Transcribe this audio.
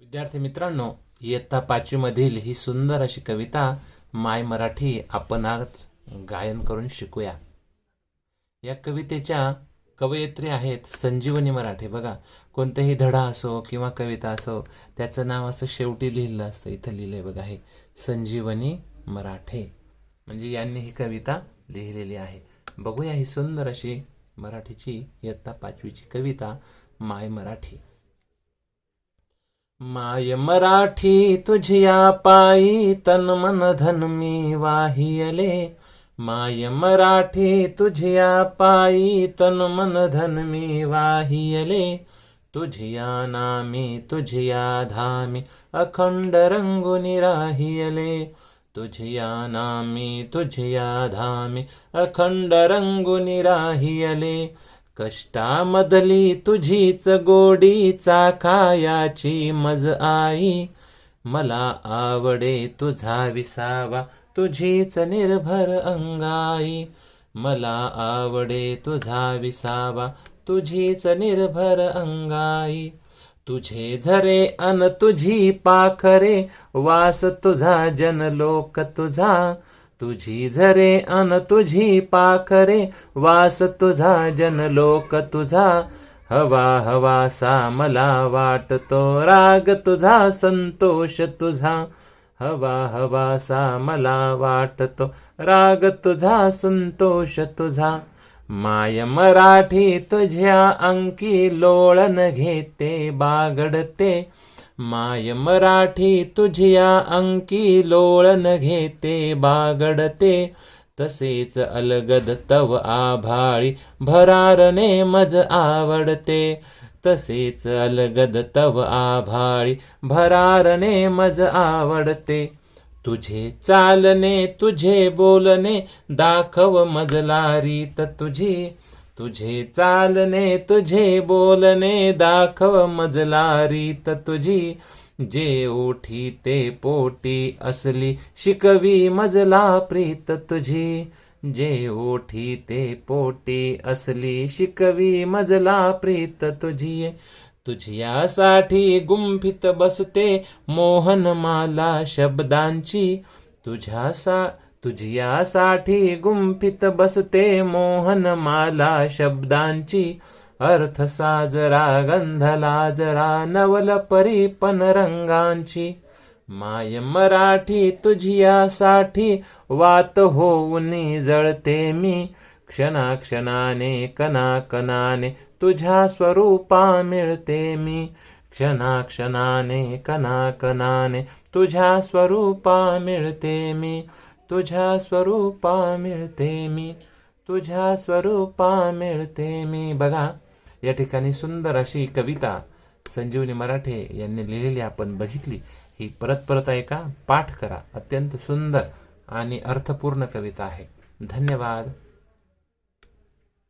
विद्यार्थी मित्रांनो इयत्ता पाचवीमधील ही सुंदर अशी कविता माय मराठी आपण आज गायन करून शिकूया. या कवितेच्या कवयित्री आहेत संजीवनी मराठे. बघा कोणताही धडा असो किंवा कविता असो त्याचं नाव असं शेवटी लिहिलं असतं. इथं लिहिलंय बघा हे संजीवनी मराठे. म्हणजे यांनी ही कविता लिहिलेली आहे. बघूया ही सुंदर अशी मराठीची इयत्ता पाचवीची कविता माय मराठी. माय मराठी तुझिया पायी तन मन धन मी वाहियले. माय मराठी तुझिया पायी तन मन धन मी वाहियले. तुझिया नामी तुझिया धामी अखंड रंगुनी राहियले. तुझिया नामी तुझिया धामी अखंड रंगुनी राहियले. कष्टामधली तुझीच गोडी चाखायाची मज आई. मला आवडे तुझा विसावा तुझीच निर्भर अंगाई. मला आवडे तुझा विसावा तुझीच निर्भर अंगाई. तुझे झरे अन तुझी पाखरे वास तुझा जनलोक तुझा. तुझी झरे अन तुझी पाखरे वास तुझा जनलोक तुझा. हवा हवासा मला वाटतो राग तुझा संतोष तुझा. हवा हवासा मला वाटतो राग तुझा संतोष तुझा. माय मराठी तुझ्या अंकी लोळण घेते बागडते. माय मराठी तुझिया अंकी लोळण घेते बागडते. तसेच अलगद तव आभाळी भरारने मज आवडते. तसेच अलगद तव आभाळी भरारने मज आवडते. तुझे चालणे तुझे बोलणे दाखव मजला रीत तुझी. तुझे चालणे तुझे बोलणे दाखव मजला रीत तुझी जे ओठी ते पोटी असली शिकवी मजला प्रीत. तुझी जे ओठी ते पोटी असली शिकवी मजला प्रीत. तुझी तुझ्यासाठी गुंफित बसते मोहनमाला शब्दांची. तुझ्यासा तुझ्यासाठी गुंफित बसते मोहनमाला शब्दांची. अर्थ साजरा गंध लाजरा नवल परिपन रंगांची. माय मराठी तुझियासाठी वात होऊनी जळते मी. क्षणाक्षणाने कणाकणाने तुझ्या स्वरूपा मिळते मी. क्षणाक्षणाने कणाकणाने तुझ्या स्वरूपा मिळते मी. तुझ्या स्वरूपा मिळते मी. तुझ्या स्वरूपा मिळते मी. बघा या ठिकाणी सुंदर अशी कविता संजीवनी मराठे यांनी लिहिलेली आपण बघितली. ही परत परत ऐका पाठ करा. अत्यंत सुंदर आणि अर्थपूर्ण कविता आहे. धन्यवाद.